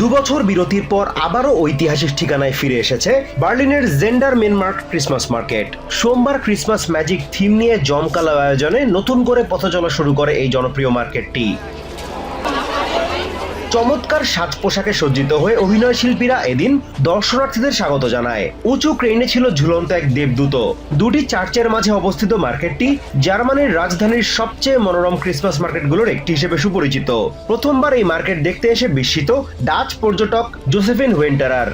দুবছর বিরতির পর আবারও ঐতিহাসিক ঠিকানায় ফিরে এসেছে বার্লিনের জেন্ডার মেনমার্ক ক্রিসমাস মার্কেট। সোমবার ক্রিসমাস ম্যাজিক থিম নিয়ে জমকালো আয়োজনে নতুন করে পথ চলা শুরু করে এই জনপ্রিয় মার্কেটটি। চমৎকার সাজ পোশাকে সজ্জিত হয়ে অভিনয় শিল্পীরা এদিন দর্শনার্থীদের স্বাগত জানায়। উঁচু ক্রেনে ছিল ঝুলন্ত এক দেবদূত। দুটি চার্চের মাঝে অবস্থিত মার্কেটটি জার্মানির রাজধানীর সবচেয়ে মনোরম ক্রিসমাস মার্কেটগুলোর একটি হিসেবে সুপরিচিত। প্রথমবার এই মার্কেট দেখতে এসে বিস্মিত ডাচ পর্যটক জোসেফিন হুয়েন্টারার.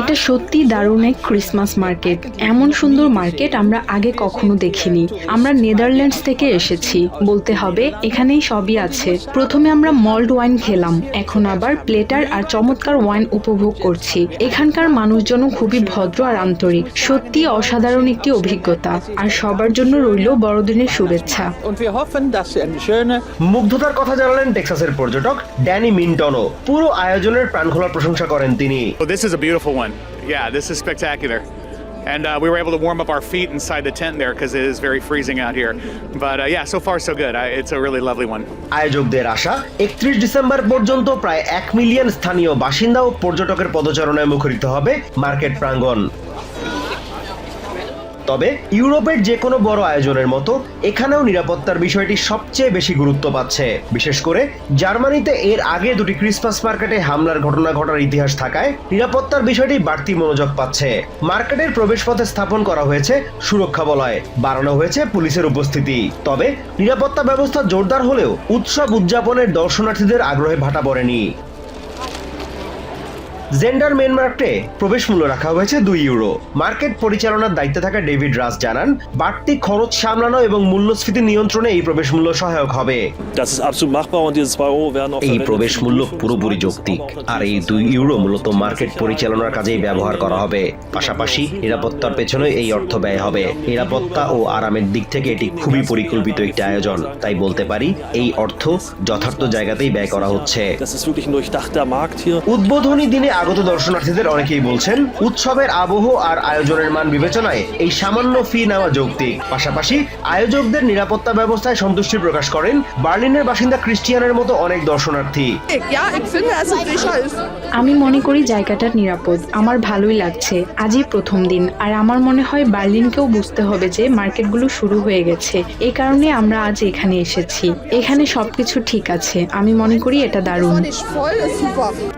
এটা সত্যি দারুণ এক ক্রিসমাস মার্কেট। এমন সুন্দর মার্কেট আমরা আগে কখনো দেখিনি। আমরা নেদারল্যান্ডস থেকে এসেছি। বলতে হবে এখানেই সবই আছে। প্রথমে আমরা মল্ড ওয়াইন খেলাম এখন আবার প্লেটার আর চমৎকার ওয়াইন উপভোগ করছি। এখানকার মানুষজনও খুবই ভদ্র আর আন্তরিক সত্যি অসাধারণ একটি অভিজ্ঞতা। আর সবার জন্য রইল বড়দিনের শুভেচ্ছা। মুগ্ধতার কথা জানালেন টেক্সাসের পর্যটক ড্যানি মিন্টনও। পুরো আয়োজনের প্রাণখোলার প্রশংসা করেন তিনি। One. Yeah, this is spectacular. And uh, we were able to warm up our feet inside the tent there because it is very freezing out here. But uh, yeah, so far so good. I, it's a really lovely one. আয়োজকদের আশা একত্রিশ December পর্যন্ত প্রায় এক million স্থানীয় বাসিন্দা ও পর্যটকের পদচারণায় মুখরিত হবে মার্কেট প্রাঙ্গণ তবে ইউরোপের যে কোনো বড় আয়োজনের মতো এখানেও নিরাপত্তার বিষয়টি সবচেয়ে বেশি গুরুত্ব পাচ্ছে। বিশেষ করে জার্মানিতে এর আগে দুটি ক্রিসমাস মার্কেটে হামলার ঘটনা ঘটার ইতিহাস থাকায় নিরাপত্তার বিষয়টি বাড়তি মনোযোগ পাচ্ছে। মার্কেটের প্রবেশপথে স্থাপন করা হয়েছে সুরক্ষা বলয় বাড়ানো হয়েছে পুলিশের উপস্থিতি। তবে নিরাপত্তা ব্যবস্থা জোরদার হলেও উৎসব উদযাপনের দর্শনার্থীদের আগ্রহে ভাটা পড়েনি। জেন্ডার মেন মার্কেটে প্রবেশ মূল্য রাখা হয়েছে দুই ইউরো মার্কেট পরিচালনার দায়িত্বে থাকা ডেভিড রাস জানান বাড়তি খরচ সামলানো এবং মূল্যস্ফীতি নিয়ন্ত্রণে এই প্রবেশ মূল্য সহায়ক হবে। Das ist absolut machbar und diese 2 Euro werden auch এই প্রবেশ মূল্য পুরোপুরি যৌক্তিক। আর এই দুই ইউরো মূলত মার্কেট পরিচালনার কাজেই ব্যবহার করা হবে। পাশাপাশি নিরাপত্তার পেছনে এই অর্থ ব্যয় হবে। নিরাপত্তা ও আরামের দিক থেকে এটি খুবই পরিকল্পিত একটি আয়োজন। তাই বলতে পারি এই অর্থ যথার্থ জায়গাতেই ব্যয় করা হচ্ছে. উদ্বোধনী দিনে আগত দর্শনার্থীদের অনেকেই বলছেন উৎসবের আবহ আর আয়োজনের মান বিবেচনায় এই সামান্য ফি নেওয়া যৌক্তিক। পাশাপাশি আয়োজকদের নিরাপত্তা ব্যবস্থায় সন্তুষ্টি প্রকাশ করেন বার্লিনের বাসিন্দা ক্রিস্টিয়ানের মতো অনেক দর্শনার্থী। is. আমি মনে করি জায়গাটা নিরাপদ। আমার ভালোই লাগছে। আজই প্রথম দিন। আর আমার মনে হয় বার্লিনকেও বুঝতে হবে যে মার্কেটগুলো শুরু হয়ে গেছে। এই কারণে আমরা আজ এখানে এসেছি। এখানে সবকিছু ঠিক আছে। আমি মনে করি এটা দারুণ.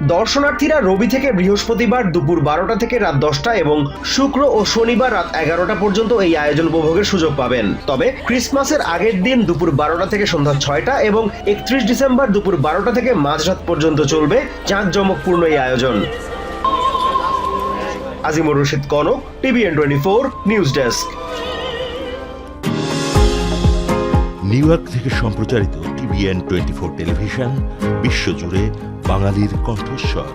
দর্শনার্থীরা রবি থেকে বৃহস্পতিবার দুপুর বারোটা থেকে রাত দশটা এবং শুক্র ও শনিবার রাত এগারোটা পর্যন্ত এই আয়োজন উপভোগের সুযোগ পাবেন। তবে ক্রিসমাসের আগের দিন দুপুর বারোটা থেকে সন্ধ্যা ছয়টা এবং একত্রিশ ডিসেম্বর দুপুর বারোটা থেকে মাঝরাত পর্যন্ত চলবে জাঁকজমকপূর্ণ এই আয়োজন। Azimur Rashid Konok, TVN twenty four, news desk. New York থেকে সম্প্রচারিত টিভিএন টোয়েন্টি ফোর টেলিভিশন, বিশ্বজুড়ে বাঙালির কণ্ঠস্বর।